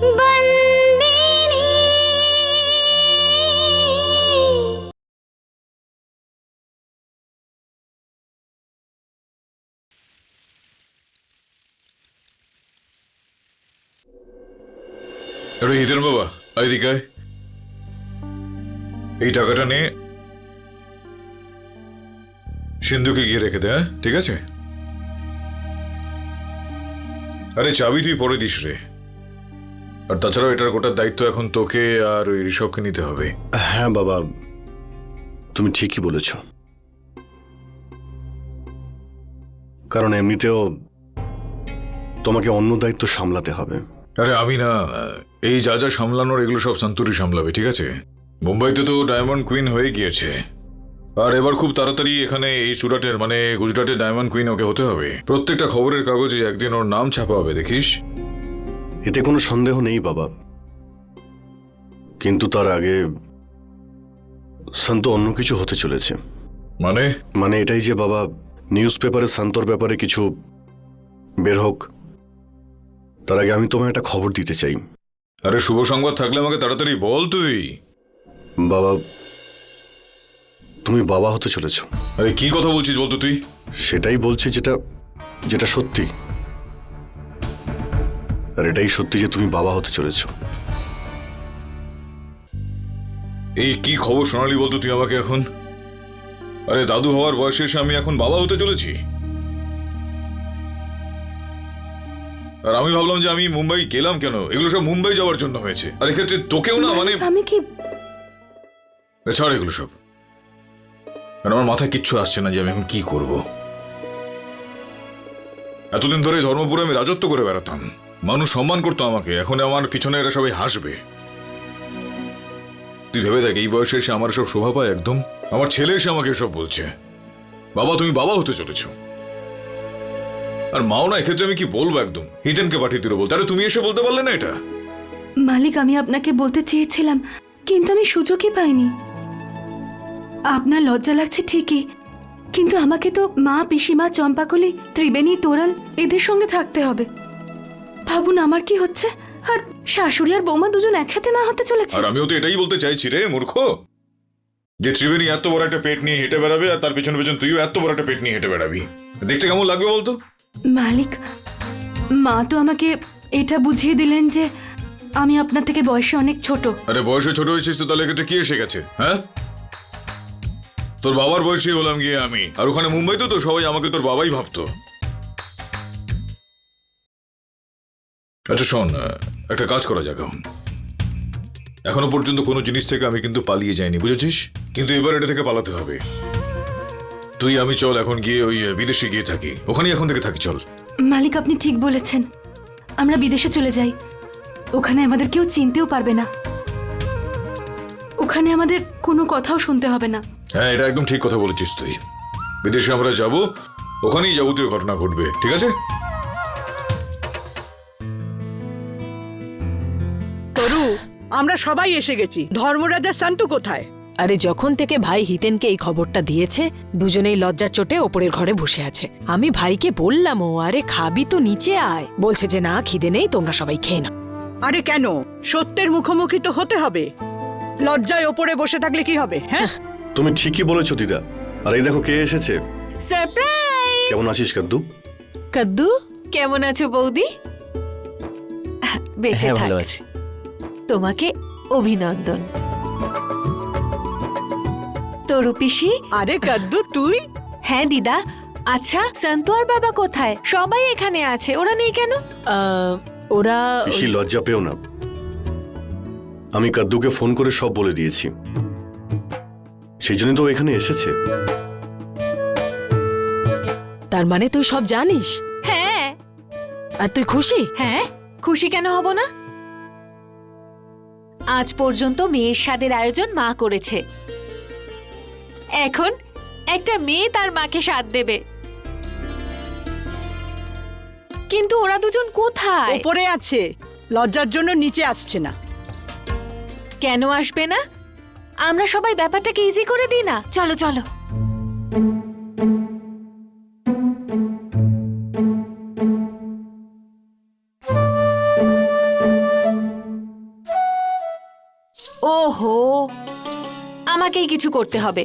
আরে হিতেন বাবা আয়। এই টাকাটা নে সিন্ধুকে গিয়ে রেখে দে হ্যাঁ? ঠিক আছে? আরে চাবি তুই পরে দিস রে। আর তাছাড়াও এটার গোটার দায়িত্ব এখন তোকে আর ওই ঋষভকে নিতে হবে। হ্যাঁ বাবা। তুমি ঠিকই বলেছ। কারণ এমনিতেও তোমাকে অন্য দায়িত্ব সামলাতে হবে। আরে আমি না এই যা যা সামলানোর এগুলো সব সন্তুরি সামলাবে ঠিক আছে? মুম্বাইতে তো ডায়মন্ড কুইন হয়ে গিয়েছে। আর এবার খুব তাড়াতাড়ি এখানে এই সুরাটের মানে গুজরাটের ডায়মন্ড কুইন ওকে হতে হবে। প্রত্যেকটা খবরের কাগজে একদিন ওর নাম ছাপা হবে দেখিস? এতে কোনো সন্দেহ নেই বাবা। কিন্তু তার আগে শান্ত অন্য কিছু হতে চলেছে। মানে? মানে এটাই যে বাবা নিউজ পেপারে শান্তর ব্যাপারে কিছু বের হোক। তার আগে আমি তোমায় একটা খবর দিতে চাই। আরে শুভ সংবাদ থাকলে আমাকে তাড়াতাড়ি বল তুই। বাবা তুমি বাবা হতে চলেছ। আরে কি কথা বলছিস বলতো তুই? সেটাই বলছি যেটা যেটা সত্যি। আর এটাই সত্যি যে তুমি বাবা হতে চলেছ। এই কি খবর শোনালি বলতো তুই আমাকে এখন? আরে দাদু হওয়ার বয়সে এসে আমি এখন বাবা হতে চলেছি। আর আমি ভাবলাম যে আমি মুম্বাই গেলাম কেন? এগুলো সব মুম্বাই যাওয়ার জন্য হয়েছে। আর এক্ষেত্রে তোকেও না মানে আমি কি ছাড় এগুলো সব। কারণ আমার মাথায় কিচ্ছু আসছে না যে আমি এখন কি করব। এতদিন ধরে ধর্মপুরে আমি রাজত্ব করে বেড়াতাম। মানুষ সম্মান করতো আমাকে। এখন আমার পিছনে এরা সবাই হাসবে। তুই ভেবে দেখ, এই বয়সে এসে আমার সব শোভা পায় একদম। আমার ছেলে এসে আমাকে এসব বলছে। বাবা, তুমি বাবা হতে চলেছ। আর মাও না, এক্ষেত্রে আমি কি বলব একদম? হিটেনকে পাঠিয়ে দিল বলতে। আরে, তুমি এসে বলতে পারলে না এটা? মালিক, আমি আপনাকে বলতে চেয়েছিলাম, কিন্তু আমি সুযোগই পাইনি। আপনার লজ্জা লাগছে ঠিকই, কিন্তু আমাকে তো মা, পিসিমা, চম্পাকলি, ত্রিবেণী, তোরাল, এদের সঙ্গে থাকতে হবে। ভাবুন আমার কি হচ্ছে। আর শাশুড়ি আর বৌমা দুজন একসাথে মা হতে চলেছে। আর আমিও তো এটাই বলতে চাইছি রে মূর্খ। যে ত্রিবেণী এত বড় একটা পেট নিয়ে হেঁটে বেড়াবে আর তার পেছন পেছন তুইও এত বড় একটা পেট নিয়ে হেঁটে বেড়াবি। দেখতে কেমন লাগবে বলতো? মালিক মা তো আমাকে এটা বুঝিয়ে দিলেন যে আমি আপনার থেকে বয়সে অনেক ছোট। আরে বয়সে ছোট হয়েছিস তো তাহলে এক্ষেত্রে কি এসে গেছে হ্যাঁ? তোর বাবার বয়সী হলাম গিয়ে আমি আর ওখানে মুম্বাইতে তো সবাই আমাকে তোর বাবাই ভাবতো। আচ্ছা শোন একটা কাজ করা যাক এখন। এখনও পর্যন্ত কোনো জিনিস থেকে আমি কিন্তু পালিয়ে যাইনি বুঝেছিস? কিন্তু এবার এটা থেকে পালাতে হবে। তুই আমি চল এখন গিয়ে ওই বিদেশে গিয়ে থাকি। ওখানেই এখন থেকে থাকি চল। মালিক আপনি ঠিক বলেছেন। আমরা বিদেশে চলে যাই। ওখানে আমাদের কেউ চিনতেও পারবে না। ওখানে আমাদের কোনো কথাও শুনতে হবে না। হ্যাঁ এটা একদম ঠিক কথা বলেছিস তুই। বিদেশে আমরা যাব ওখানেই যাবতীয় ঘটনা ঘটবে ঠিক আছে? আমরা সবাই এসে গেছি। ধর্মরাজা সন্তু কোথায়? আরে যখন থেকে ভাই হিতেনকে এই খবরটা দিয়েছে দুজনেই লজ্জার চোটে ওপরের ঘরে বসে আছে। আমি ভাইকে বললাম ও আরে খাবি তো নিচে আয়। বলছে যে না খিদে নেই তোমরা সবাই খেয়ে নাও। আরে কেন? সত্যের মুখোমুখি তো হতে হবে। লজ্জায় ওপরে বসে থাকলে কি হবে হ্যাঁ? তুমি ঠিকই বলেছ দিদা। আর এই দেখো কে এসেছে। সারপ্রাইজ! কেমন আছিস কাদ্দু? কদ্দু কেমন আছো বৌদি? বেঁচে হ্যাঁ থাক। ভালো আছি। তোমাকে অভিনন্দন। তরু পিসি আরে কাদ্দু তুই? হ্যাঁ দিদা। আচ্ছা সন্তু আর বাবা কোথায়? সবাই এখানে আছে ওরা নেই কেন? আহ, ওরা লজ্জা পেও না। আমি কাদ্দুকে ফোন করে সব বলে দিয়েছি। সেই জন্য তো ও এখানে এসেছে। তার মানে তুই সব জানিস? হ্যাঁ। আর তুই খুশি? হ্যাঁ খুশি কেন হব না? আজ পর্যন্ত মেয়ের স্বাদের আয়োজন মা করেছে। এখন একটা মেয়ে তার মাকে স্বাদ দেবে। কিন্তু ওরা দুজন কোথায়? উপরে আছে। লজ্জার জন্য নিচে আসছে না। কেন আসবে না? আমরা সবাই ব্যাপারটাকে ইজি করে দিই না। চলো চলো। কিছু করতে হবে।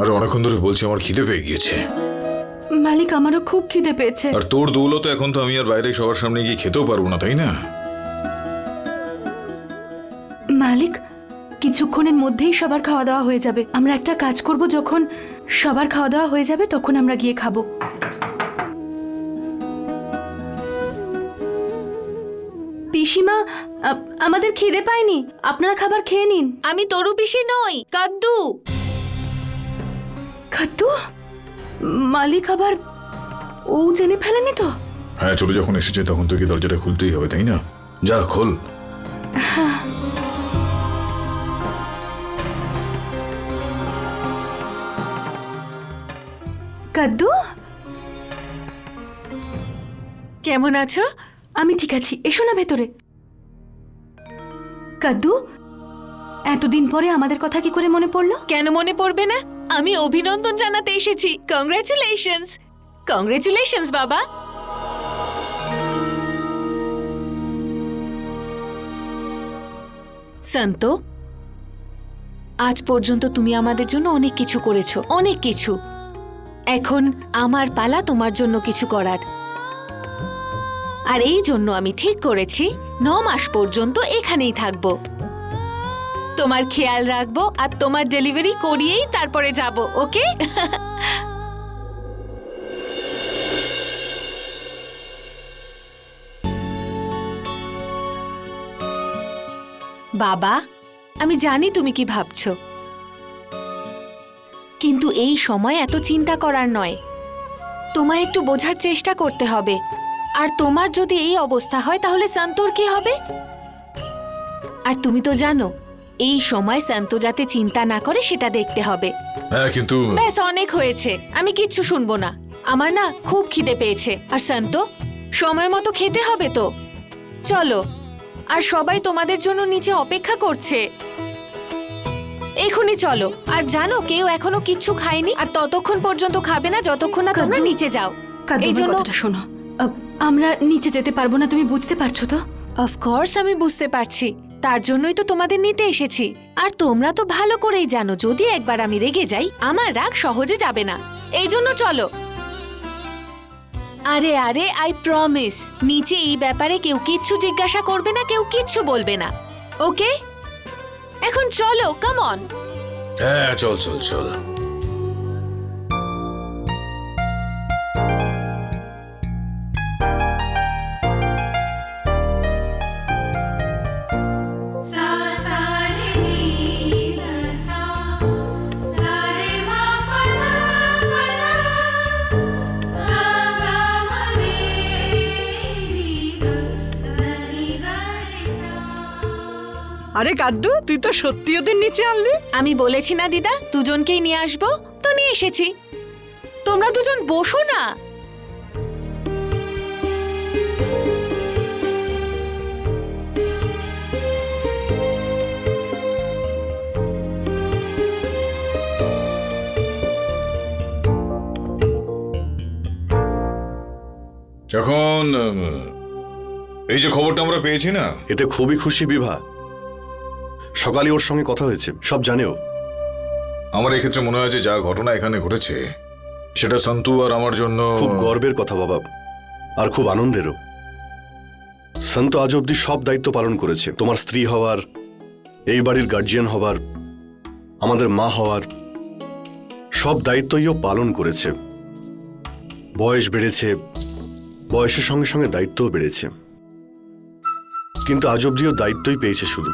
আরে অনেকক্ষণ ধরে বলছি আমার খিদে পেয়ে গিয়েছে। মালিক আমারও খুব খিদে পেয়েছে। আর তোর দৌলত এখন তো আমি আর বাইরে সবার সামনে গিয়ে খেতেও পারব না তাই না? মালিক কিছুক্ষণের মধ্যেই সবার খাওয়া দাওয়া হয়ে যাবে। আমরা একটা কাজ করব যখন সবার খাওয়া দাওয়া হয়ে যাবে তখন আমরা গিয়ে খাব। পিসিমা আ- আমাদের খিদে পায়নি। আপনারা খাবার খেয়ে নিন। আমি তরু পিসি নই কাদ্দু। খাদ্দু মালিক আবার ও জেনে ফেলেনি তো? হ্যাঁ চলে যখন এসেছে তখন তোকে দরজাটা খুলতেই হবে তাই না? যা খোল। কাদ্দু? কেমন আছো? আমি ঠিক আছি এসো না ভেতরে। কাদ্দু এতদিন পরে আমাদের কথা কি করে মনে পড়ল? কেন মনে পড়বে না? আমি অভিনন্দন জানাতে এসেছি। কংগ্রেচুলেশনস কংগ্রেচুলেশনস বাবা! সন্ত, আজ পর্যন্ত তুমি আমাদের জন্য অনেক কিছু করেছ, অনেক কিছু। এখন আমার পালা তোমার জন্য কিছু করার। আর এই জন্য আমি ঠিক করেছি, ন মাস পর্যন্ত এখানেই থাকব। তোমার খেয়াল রাখব আর তোমার ডেলিভারি করিয়েই তারপরে যাব, ওকে? বাবা, আমি জানি তুমি কি ভাবছ। কিন্তু এই সময় এত চিন্তা করার নয়। তোমায় একটু বোঝার চেষ্টা করতে হবে। আর তোমার যদি এই অবস্থা হয় তাহলে সন্তোর কি হবে? আর তুমি তো জানো এই সময় সন্ত যাতে চিন্তা না করে সেটা দেখতে হবে। হ্যাঁ কিন্তু ব্যাস অনেক হয়েছে। আমি কিচ্ছু শুনব না। আমার না খুব খিদে পেয়েছে। আর সন্ত সময় মতো খেতে হবে তো? চলো আর সবাই তোমাদের জন্য নিচে অপেক্ষা করছে। এখনই চলো। আর জানো কেউ এখনও কিচ্ছু খায়নি। আর ততক্ষণ পর্যন্ত খাবে না যতক্ষণ না তোমরা নিচে যাও। এই জন্য শোনো। আমরা নিচে যেতে পারব না তুমি বুঝতে পারছ তো? অফকোর্স আমি বুঝতে পারছি। তার জন্যই তো তোমাদের নিতে এসেছি। আর তোমরা তো ভালো করেই জানো যদি একবার আমি রেগে যাই আমার রাগ সহজে যাবে না। এই জন্য চলো। আরে আরে আই প্রমিস নিচে এই ব্যাপারে কেউ কিচ্ছু জিজ্ঞাসা করবে না কেউ কিচ্ছু বলবে না। ওকে এখন চলো কাম অন হ্যাঁ চল চল চল। আরে কাদ্দু তুই তো সত্যি ওদের নিচে আনলি। আমি বলেছি না দিদা দুজনকেই নিয়ে আসব। তো নিয়ে এসেছি। তোমরা দুজন বসো না। এখন উম, এই যে খবরটা আমরা পেয়েছি না? এতে খুবই খুশি বিভা। সকালে ওর সঙ্গে কথা হয়েছে সব জানেও। আমার এক্ষেত্রে মনে হয় যে যা ঘটনা এখানে ঘটেছে সেটা সন্তু আর আমার জন্য খুব গর্বের কথা বাবা আর খুব আনন্দেরও। সন্ত আজ অব্দি সব দায়িত্ব পালন করেছে তোমার স্ত্রী হওয়ার এই বাড়ির গার্জিয়ান হওয়ার আমাদের মা হওয়ার সব দায়িত্বই ও পালন করেছে। বয়স বেড়েছে বয়সের সঙ্গে সঙ্গে দায়িত্বও বেড়েছে। কিন্তু আজ অব্দিও দায়িত্বই পেয়েছে শুধু।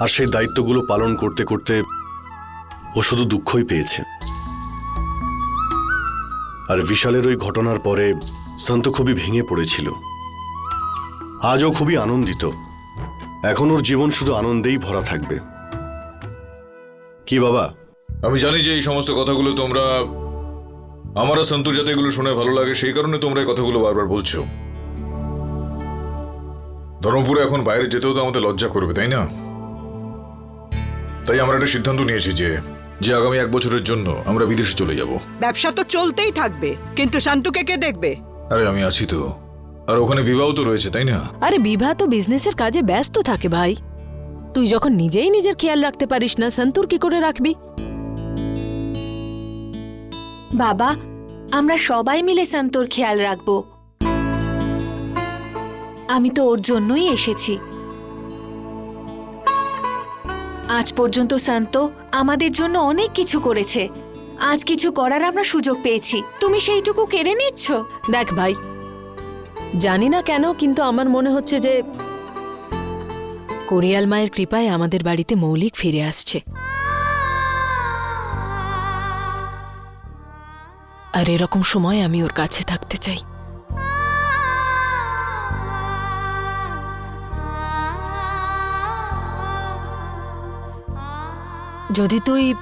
আর সেই দায়িত্বগুলো পালন করতে করতে ও শুধু দুঃখই পেয়েছে। আর বিশালের ওই ঘটনার পরে সন্ত খুবই ভেঙে পড়েছিল। আজও খুবই আনন্দিত। এখন ওর জীবন শুধু আনন্দেই ভরা থাকবে। কি বাবা? আমি জানি যে এই সমস্ত কথাগুলো তোমরা আমার আর সন্তুর যাতে এগুলো শুনে ভালো লাগে, সেই কারণে তোমরা এই কথাগুলো বারবার বলছো। ধর্মপুরে এখন বাইরে যেতেও তো আমাদের লজ্জা করবে, তাই না? তাই আমরা একটা সিদ্ধান্ত নিয়েছি যে যে আগামী এক বছরের জন্য আমরা বিদেশে চলে যাব। ব্যবসা তো চলতেই থাকবে কিন্তু শান্তুকে কে দেখবে? আরে আমি আছি তো। আর ওখানে বিবাহ তো রয়েছে তাই না? আরে বিবাহ তো বিজনেসের কাজে ব্যস্ত থাকে ভাই। তুই যখন নিজেই নিজের খেয়াল রাখতে পারিস না সন্তুর কি করে রাখবি? বাবা আমরা সবাই মিলে সন্তোর খেয়াল রাখব। আমি তো ওর জন্যই এসেছি। আজ পর্যন্ত সন্ত আমাদের জন্য অনেক কিছু করেছে। আজ কিছু করার আমরা সুযোগ পেয়েছি। তুমি সেইটুকু কেড়ে নিচ্ছ? দেখ ভাই, জানি না কেন, কিন্তু আমার মনে হচ্ছে যে কোরিয়াল মায়ের কৃপায় আমাদের বাড়িতে মৌলিক ফিরে আসছে। আর এরকম সময় আমি ওর কাছে থাকতে চাই। যদি তুই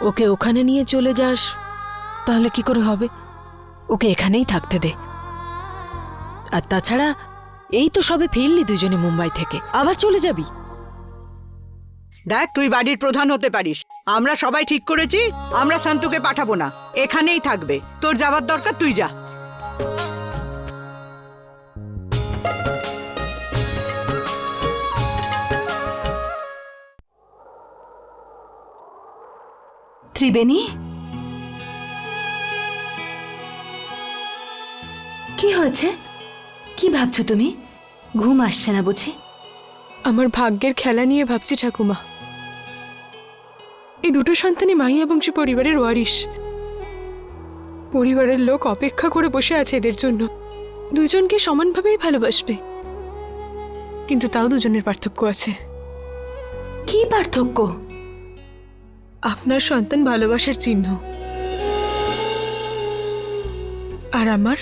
ওকে ওখানে নিয়ে চলে যাস, তাহলে কি করে হবে? ওকে এখানেই থাকতে দে। আর তাছাড়া, এই তো সবে ফিরলি দুজনে মুম্বাই থেকে। আবার চলে যাবি? দেখ, তুই বাড়ির প্রধান হতে পারিস। আমরা সবাই ঠিক করেছি, আমরা শান্তুকে পাঠাবো না। এখানেই থাকবে। তোর যাবার দরকার, তুই যা। ত্রিবেণী কি হয়েছে? কি ভাবছ তুমি? ঘুম আসছে না বুঝি? আমার ভাগ্যের খেলা নিয়ে ভাবছি ঠাকুমা। এই দুটো সন্তানই মাহিয়া বংশী পরিবারের ওয়ারিশ। পরিবারের লোক অপেক্ষা করে বসে আছে এদের জন্য। দুজনকে সমানভাবেই ভালোবাসবে। কিন্তু তাও দুজনের পার্থক্য আছে। কি পার্থক্য? আপনার সন্তান ভালোবাসার চিহ্ন। আর আমার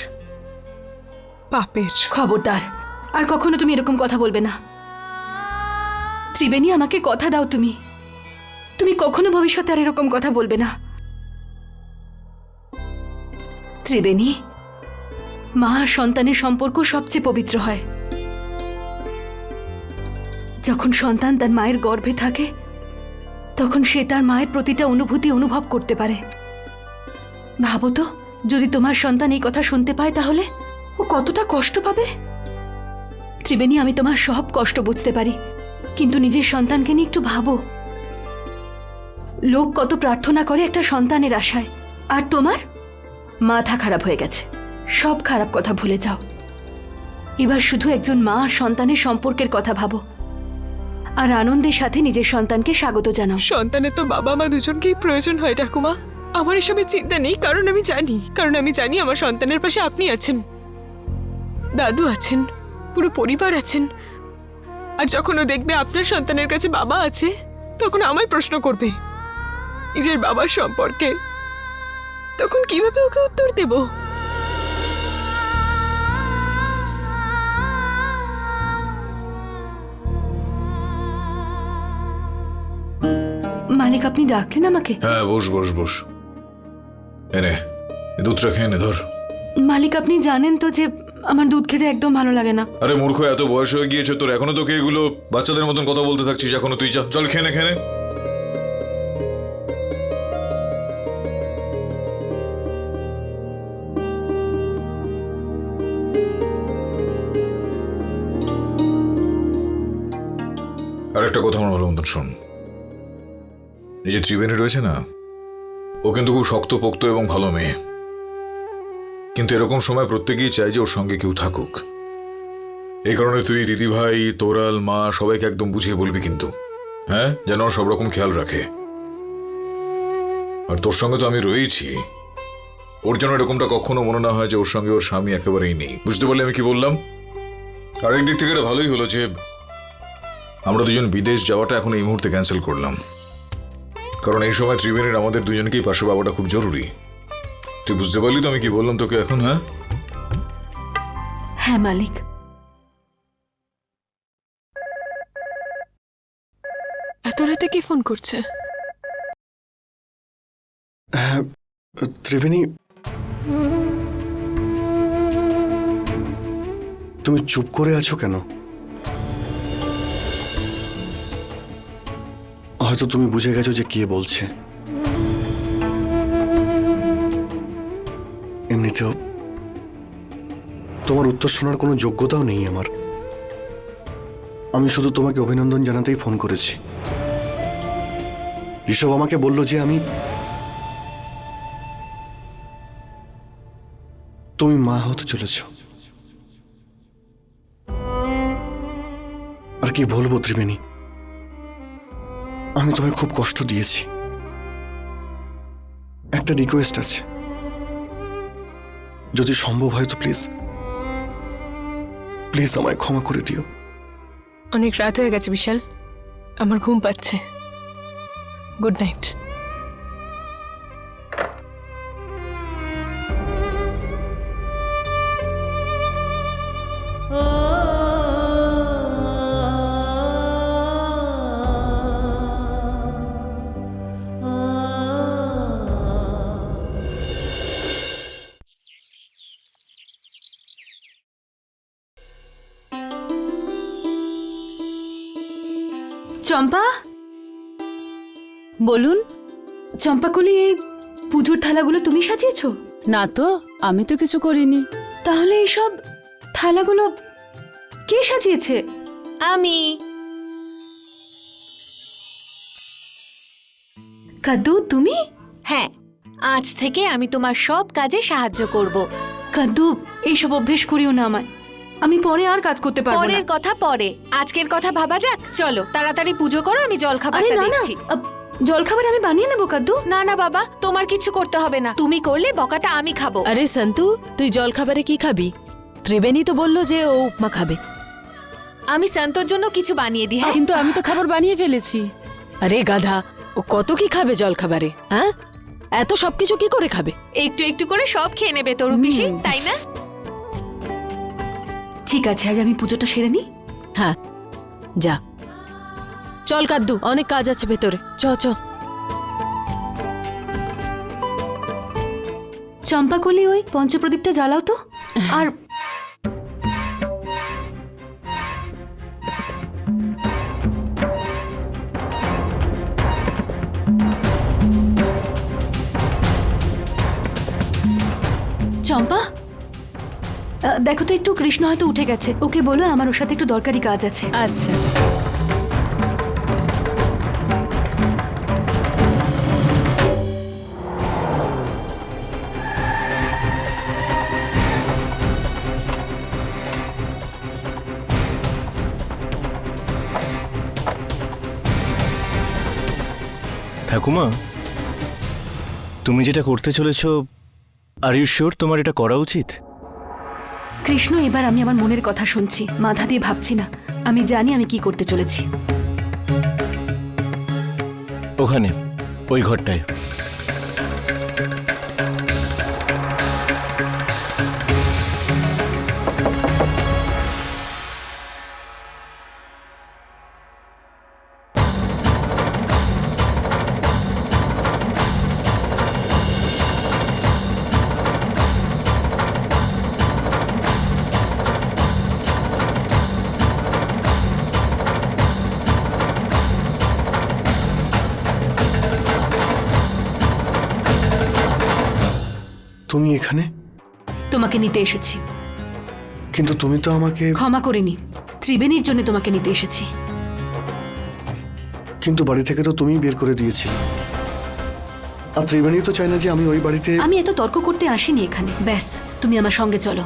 পাপের। খবরদার, আর কখনো তুমি এরকম কথা বলবে না। ত্রিবেণী, আমাকে কথা দাও তুমি। তুমি কখনো ভবিষ্যতে আর এরকম কথা বলবে না। ত্রিবেণী, মা আর সন্তানের সম্পর্ক সবচেয়ে পবিত্র হয়। যখন সন্তান তার মায়ের গর্ভে থাকে তখন সে তার মায়ের প্রতিটা অনুভূতি অনুভব করতে পারে। ভাবো তো, যদি তোমার সন্তান এই কথা শুনতে পায় তাহলে ও কতটা কষ্ট পাবে? ত্রিবেণী, আমি তোমার সব কষ্ট বুঝতে পারি, কিন্তু নিজের সন্তানকে নিয়ে একটু ভাবো। লোক কত প্রার্থনা করে একটা সন্তানের আশায়, আর তোমার? মাথা খারাপ হয়ে গেছে, সব খারাপ কথা ভুলে যাও। এবার শুধু একজন মা সন্তানের সম্পর্কের কথা ভাবো। আর আনন্দের সাথে নিজের সন্তানকে স্বাগত জানাও। সন্তানের তো বাবা মা দুজনকেই প্রয়োজন হয়, ঠাকুমা। আমার এসবের চিন্তা নেই, কারণ আমি জানি, কারণ আমি জানি আমার সন্তানের পাশে আপনি আছেন। দাদু আছেন, পুরো পরিবার আছেন। আর যখন ও দেখবে আপনার সন্তানের কাছে বাবা আছে, তখন আমায় প্রশ্ন করবে, নিজের বাবার সম্পর্কে? তখন কীভাবে ওকে উত্তর দেব? মালিক আপনি ডাকলেন আমাকে? হ্যাঁ বস বস বস। এনে দুধটা খেয়ে নে ধর। মালিক আপনি জানেন তো যে আমার দুধ খেতে একদম ভালো লাগে না। আরে মূর্খ এত বয়স হয়ে গিয়েছে তোর। এখনও তোকে এগুলো বাচ্চাদের মতন কথা বলতে থাকছিস এখনও তুই যা। চল খেয়ে নে খেয়ে নে। আর একটা কথা আমার ভালো মতন শোন। এই যে ত্রিবেণী রয়েছে না, ও কিন্তু খুব শক্ত পোক্ত এবং ভালো মেয়ে। কিন্তু এরকম সময় প্রত্যেকেই চায় যে ওর সঙ্গে কেউ থাকুক। এই কারণে তুই, দিদিভাই, তোরাল, মা, সবাইকে একদম বুঝিয়ে বলবি কিন্তু হ্যাঁ? যেন সব রকম খেয়াল রাখে। আর তোর সঙ্গে তো আমি রয়েছি। ওর যেন এরকমটা কখনো মনে না হয় যে ওর সঙ্গে ওর স্বামী একেবারেই নেই। বুঝতে পারলে আমি কি বললাম? আর একদিক থেকে এটা ভালোই হলো যে, আমরা দুজন বিদেশ যাওয়াটা এখন এই মুহূর্তে ক্যান্সেল করলাম। কারণ এই সময় ত্রিবেণীর আমাদের দুজনকেই পাশে পাওয়াটা খুব জরুরি। তুই বুঝতে পারলি তো আমি কি বললাম তোকে এখন হ্যাঁ? হ্যাঁ মালিক। এত রাতে কি ফোন করছে? হ্যাঁ ত্রিবেণী। তুমি চুপ করে আছো কেন? হয়তো তুমি বুঝে গেছো যে কে বলছে। এমনিতেও তোমার উত্তর শোনার কোনো যোগ্যতাও নেই আমার। আমি শুধু তোমাকে অভিনন্দন জানাতেই ফোন করেছি। ঋষভ আমাকে বলল যে আমি তুমি মা হতে চলেছ। আর কি বলব, ত্রিবেণী? আমি তোমায় খুব কষ্ট দিয়েছি। একটা রিকোয়েস্ট আছে। যদি সম্ভব হয় তো প্লিজ প্লিজ আমায় ক্ষমা করে দিও। অনেক রাত হয়ে গেছে বিশাল। আমার ঘুম পাচ্ছে। গুড নাইট বলুন চম্পাকলি এই পুজোর থালাগুলো তুমি সাজিয়েছো? না তো আমি তো কিছু করিনি। তাহলে এইসব থালাগুলো কে সাজিয়েছে? আমি। কাদ্দু তুমি? হ্যাঁ আজ থেকে আমি তোমার সব কাজে সাহায্য করব। কাদ্দু এইসব অভ্যেস করিও না আমায়। আমি পরে আর কাজ করতে পারব না। পরের কথা পরে। আজকের কথা ভাবা যাক। চলো তাড়াতাড়ি পুজো করো আমি জল খাবারটা না না দেখছি। জলখাবার আমি বানিয়ে নেব কাদ্দু না না বাবা তোমার কিছু করতে হবে না। তুমি করলে বকাটা আমি খাব। আরে সন্তু তুই জলখাবারে কি খাবি? ত্রিবেণী তো বলল যে ও উপমা খাবে। আমি সন্তোর জন্য কিছু বানিয়ে দিই হ্যাঁ? কিন্তু আমি তো খাবার বানিয়ে ফেলেছি। আরে গাধা ও কত কি খাবে জলখাবারে হ্যাঁ? এত সবকিছু কি করে খাবে? একটু একটু করে সব খেয়ে নেবে তরু পিসি তাই না? ঠিক আছে আগে আমি পুজোটা সেরে নিই হ্যাঁ যা। চল কাদ্দু অনেক কাজ আছে ভেতরে। চ চ। চম্পাকলি ওই পঞ্চপ্রদীপটা জ্বালাও তো। আর চম্পা? দেখো তো একটু কৃষ্ণ হয়তো উঠে গেছে। ওকে বলো আমার ওর সাথে একটু দরকারি কাজ আছে। আচ্ছা। ঠাকুমা তুমি যেটা করতে চলেছ আর ইউ শিওর তোমার এটা করা উচিত? কৃষ্ণ এবার আমি আমার মনের কথা শুনছি। মাথা দিয়ে ভাবছি না। আমি জানি আমি কি করতে চলেছি। ওখানে ওই ঘরটায়। তুমি এখানে? তোমাকে নিতে এসেছি। কিন্তু তুমি তো আমাকে ক্ষমা করে নি ত্রিবেণীর জন্য তোমাকে নিতে এসেছি। কিন্তু বাড়ি থেকে তো তুমি বের করে দিয়েছিলে। আর ত্রিবেণী তো চাই না যে আমি ওই বাড়িতে আমি এত তর্ক করতে আসিনি এখানে। ব্যাস তুমি আমার সঙ্গে চলো।